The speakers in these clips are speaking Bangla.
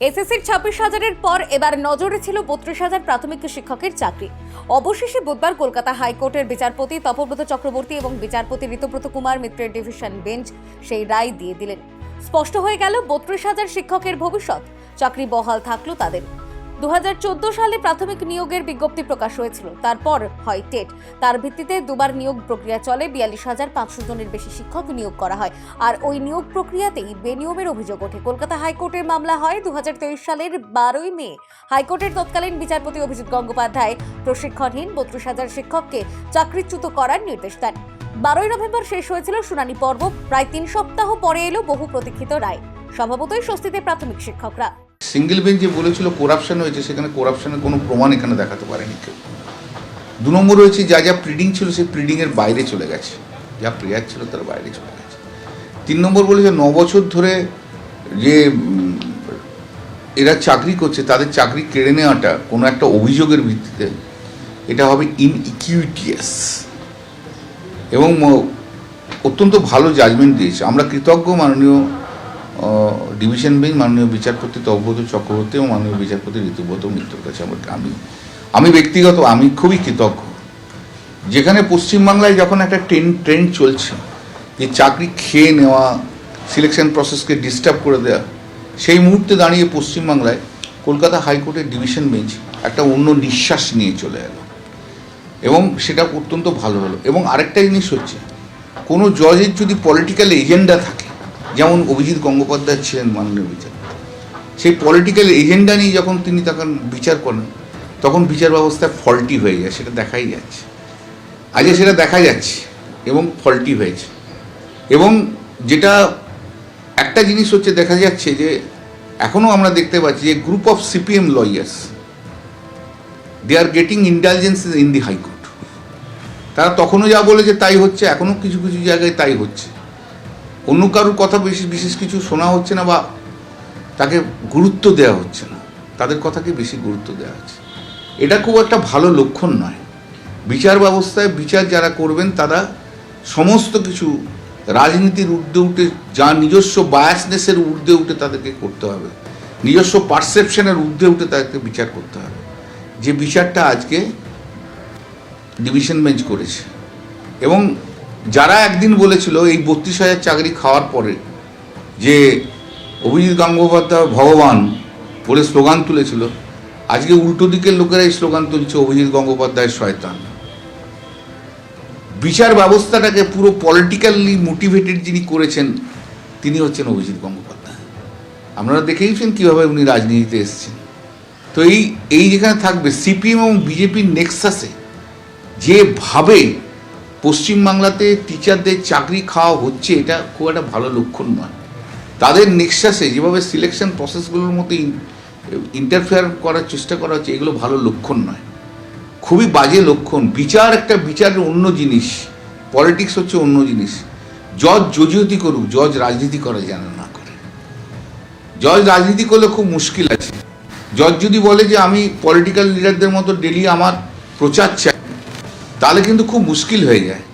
এসএসসির ছাব্বিশ হাজারের পর এবার নজরে ছিল বত্রিশ হাজার প্রাথমিক শিক্ষকের চাকরি। অবশেষে বুধবার কলকাতা হাইকোর্টের বিচারপতি তপব্রত চক্রবর্তী এবং বিচারপতি ঋতব্রত কুমার মিত্রের ডিভিশন বেঞ্চ সেই রায় দিয়ে দিলেন। স্পষ্ট হয়ে গেল, বত্রিশ হাজার শিক্ষকের ভবিষ্যৎ। চাকরি বহাল থাকল তাদের। দু হাজার চোদ্দ সালে প্রাথমিক নিয়োগের বিজ্ঞপ্তি প্রকাশ হয়েছিল, তারপর হয় টেট। তার ভিত্তিতে দুবার নিয়োগ প্রক্রিয়া চলে, বিয়াল্লিশ হাজার পাঁচশো জনের বেশি শিক্ষক নিয়োগ করা হয়। আর ওই নিয়োগ প্রক্রিয়াতেই বেনিয়মের অভিযোগ ওঠে। কলকাতা হাইকোর্টের মামলা হয় দু হাজার তেইশ সালের বারোই মে। হাইকোর্টের তৎকালীন বিচারপতি অভিজিৎ গঙ্গোপাধ্যায় প্রশিক্ষণহীন বত্রিশ হাজার শিক্ষককে চাকরিচ্যুত করার নির্দেশ দেন। বারোই নভেম্বর শেষ হয়েছিল শুনানি পর্ব। প্রায় তিন সপ্তাহ পরে এলো বহু প্রতীক্ষিত রায়। স্বভাবতই স্বস্তিতে প্রাথমিক শিক্ষকরা। সিঙ্গেল বেঞ্চ যে বলেছিল করাপশন হয়েছে, সেখানে করাপশনের কোনো প্রমাণ এখানে দেখাতে পারেনি কেউ। দু নম্বর হয়েছে, যা যা প্রিডিং ছিল, সেই প্রিডিংয়ের বাইরে চলে গেছে। যা প্রেয়ার ছিল, তার বাইরে চলে গেছে। তিন নম্বর বলেছে, ন বছর ধরে যে এরা চাকরি করছে, তাদের চাকরি কেড়ে নেওয়াটা কোনো একটা অভিযোগের ভিত্তিতে এটা হবে ইনইকুইটিয়াস এবং অত্যন্ত ভালো জাজমেন্ট দিয়েছে। আমরা কৃতজ্ঞ, মাননীয় ডিভিশন বেঞ্চ, মাননীয় বিচারপতি তব্রত চক্রবর্তী এবং মাননীয় বিচারপতি ঋতুব্রত মিত্রর কাছে আমার আমি আমি ব্যক্তিগত, আমি খুবই কৃতজ্ঞ। যেখানে পশ্চিমবাংলায় যখন একটা ট্রেন ট্রেন্ড চলছে, যে চাকরি খেয়ে নেওয়া সিলেকশন প্রসেসকে ডিস্টার্ব করে দেওয়া সেই মুহূর্তে দাঁড়িয়ে পশ্চিমবাংলায় কলকাতা হাইকোর্টের ডিভিশন বেঞ্চ একটা অন্য নিঃশ্বাস নিয়ে চলে এলো। এবং সেটা অত্যন্ত ভালো হলো। এবং আরেকটা জিনিস হচ্ছে, কোনো জজের যদি পলিটিক্যাল এজেন্ডা থাকে যেমন অভিজিৎ গঙ্গোপাধ্যায় ছিলেন মাননীয় বিচারপতি সেই পলিটিক্যাল এজেন্ডা নিয়ে যখন তিনি তখন বিচার করেন, তখন বিচার ব্যবস্থা ফল্টি হয়ে যায়, সেটা দেখাই যাচ্ছে। আজকে সেটা দেখা যাচ্ছে এবং ফল্টি হয়েছে। এবং যেটা একটা জিনিস হচ্ছে, দেখা যাচ্ছে যে এখনও আমরা দেখতে পাচ্ছি যে group of CPM lawyers they are getting intelligence in the high court তারা তখনও যা বলেছে তাই হচ্ছে এখনও কিছু কিছু জায়গায় তাই হচ্ছে। অন্য কারোর কথা বেশি বিশেষ কিছু শোনা হচ্ছে না বা তাকে গুরুত্ব দেওয়া হচ্ছে না। তাদের কথাকে বেশি গুরুত্ব দেওয়া হচ্ছে। এটা খুব একটা ভালো লক্ষণ নয়। বিচার ব্যবস্থায় বিচার যারা করবেন, তারা সমস্ত কিছু রাজনীতির ঊর্ধ্বে উঠে, যা নিজস্ব বায়াসনেসের ঊর্ধ্বে উঠে তাদেরকে করতে হবে। নিজস্ব পারসেপশনের ঊর্ধ্বে উঠে তাদেরকে বিচার করতে হবে। যে বিচারটা আজকে ডিভিশন বেঞ্চ করেছে এবং যারা একদিন বলেছিল এই বত্রিশ হাজার চাকরি খাওয়ার পরে যে অভিজিৎ গঙ্গোপাধ্যায় ভগবান বলে স্লোগান তুলেছিল, আজকে উল্টো দিকের লোকেরা এই স্লোগান তুলছে অভিজিৎ গঙ্গোপাধ্যায় শয়তান। বিচার ব্যবস্থাটাকে পুরো পলিটিক্যালি মোটিভেটেড যিনি করেছেন, তিনি হচ্ছেন অভিজিৎ গঙ্গোপাধ্যায়। আপনারা দেখেইছেন কীভাবে উনি রাজনীতিতে এসেছেন। তো এই এই যেখানে থাকবে, সিপিএম এবং বিজেপির নেক্সাসে যেভাবে পশ্চিমবাংলাতে টিচারদের চাকরি খাওয়া হচ্ছে, এটা খুব একটা ভালো লক্ষণ নয়। তাদের নেক্সাসে যেভাবে সিলেকশন প্রসেসগুলোর মধ্যে ইন্টারফেয়ার করার চেষ্টা করা হচ্ছে, এগুলো ভালো লক্ষণ নয়। খুবই বাজে লক্ষণ। বিচার একটা বিচারের অন্য জিনিস পলিটিক্স হচ্ছে অন্য জিনিস। জজ জজিয়তি করুক, জজ রাজনীতি করা যেন না করে। জজ রাজনীতি করলে খুব মুশকিল আছে। জজ যদি বলে যে আমি পলিটিক্যাল লিডারদের মতো ডেলি আমার প্রচার চাই তাহলে কিন্তু খুব মুশকিল হয়ে যায়।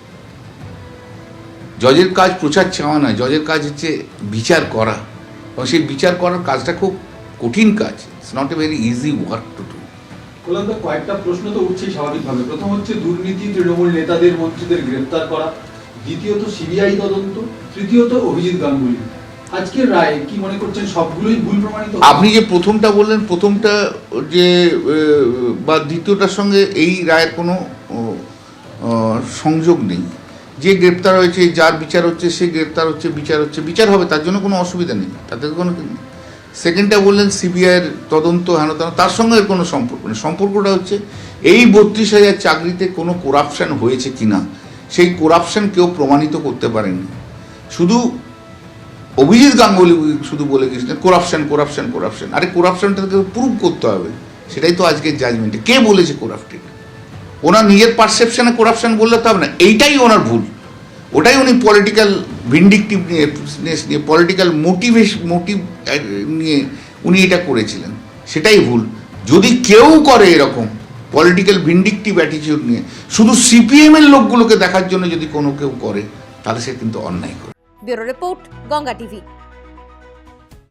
জজের কাজ প্রচার চাওয়া নয় জজের কাজ হচ্ছে বিচার করা। এবং সেই বিচার করার কাজটা খুব কঠিন কাজ। It's not a very easy work to do কয়েকটা প্রশ্ন তো উঠছে স্বাভাবিকভাবে। প্রথম হচ্ছে দুর্নীতি তৃণমূল নেতাদের মন্ত্রীদের গ্রেফতার করা। দ্বিতীয়ত সিবিআই তদন্ত। তৃতীয়ত অভিজিৎ গাঙ্গুলি। আজকের রায় কি মনে করছেন সবগুলোই ভুল প্রমাণিত? আপনি যে প্রথমটা বললেন প্রথমটা যে বা দ্বিতীয়টার সঙ্গে এই রায়ের কোনো সংযোগ নেই। যে গ্রেপ্তার হয়েছে, যার বিচার হচ্ছে, সে গ্রেপ্তার হচ্ছে, বিচার হচ্ছে, বিচার হবে, তার জন্য কোনো অসুবিধা নেই। তাতে কোনো সেকেন্ডটা বললেন, সিবিআইয়ের তদন্ত, হেন তার সঙ্গে কোনো সম্পর্ক নেই। সম্পর্কটা হচ্ছে, এই বত্রিশ হাজার চাকরিতে কোনো করাপশন হয়েছে কিনা? সেই করাপশন কেউ প্রমাণিত করতে পারেনি। শুধু অভিজিৎ গাঙ্গুলি শুধু বলে গেছিলেন করাপশন করাপশন করাপশন আরে করাপশনটাকে প্রুভ করতে হবে। সেটাই তো আজকের জাজমেন্টে কে বলেছে করাপ্টেড ওনার নিজের পারসেপশনে করাপশন বললে তো হবে না। এইটাই ওনার ভুল। ওটাই উনি পলিটিক্যাল ভিন্ডিকটিভ নিয়ে পলিটিক্যাল মোটিভেশ মোটিভ নিয়ে উনি এটা করেছিলেন। সেটাই ভুল। যদি কেউ করে এরকম পলিটিক্যাল ভিন্ডিকটিভ অ্যাটিটিউড নিয়ে, শুধু সিপিএম এর লোকগুলোকে দেখার জন্য যদি কোনো কেউ করে, তাহলে সে কিন্তু অন্যায় করে। Bureau report, Ganga TV.